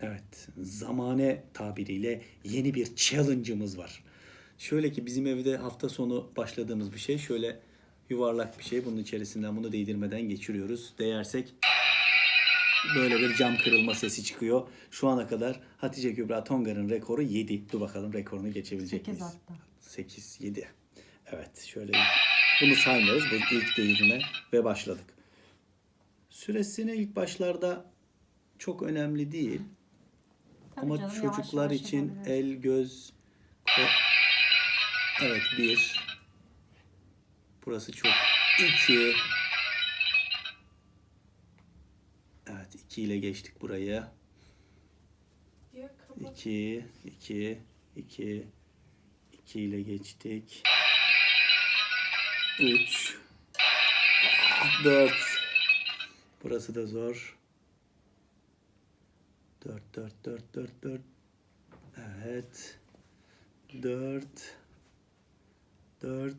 Evet, zamane tabiriyle yeni bir challenge'ımız var. Şöyle ki bizim evde hafta sonu başladığımız bir şey. Şöyle yuvarlak bir şey. Bunun içerisinden bunu değdirmeden geçiriyoruz. Değersek böyle bir cam kırılma sesi çıkıyor. Şu ana kadar Hatice Kübra Tongar'ın rekoru 7. Dur bakalım rekorunu geçebilecek Sekiz miyiz? hatta. 8, 7. Evet şöyle bunu saymıyoruz. Bu ilk değirme ve başladık. Süresini ilk başlarda çok önemli değil. Tabii Ama canım, çocuklar yavaş için yapabiliriz. el, göz... Evet bir. Burası çok. iki. Evet iki ile geçtik burayı. Ya kapat. 2, 2, 2, 2 ile geçtik. 3, 4. Burası da zor. 4, 4, 4, 4, 4. Evet. 4, 4.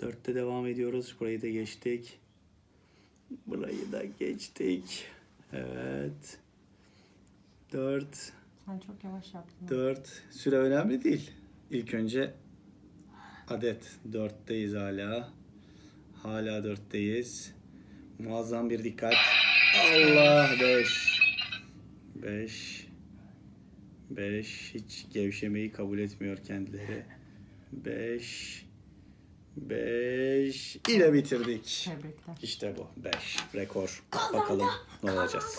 4'te devam ediyoruz. Burayı da geçtik. Burayı da geçtik. Evet. 4, Sen çok yavaş yaptın. 4 süre önemli değil. İlk önce adet 4'teyiz hala. Hala 4'teyiz. Muazzam bir dikkat. Allah 5. 5. 5 hiç gevşemeyi kabul etmiyor kendileri. 5 5 ile bitirdik. Tebrikler. İşte bu 5 rekor. Bakalım ne olacağız.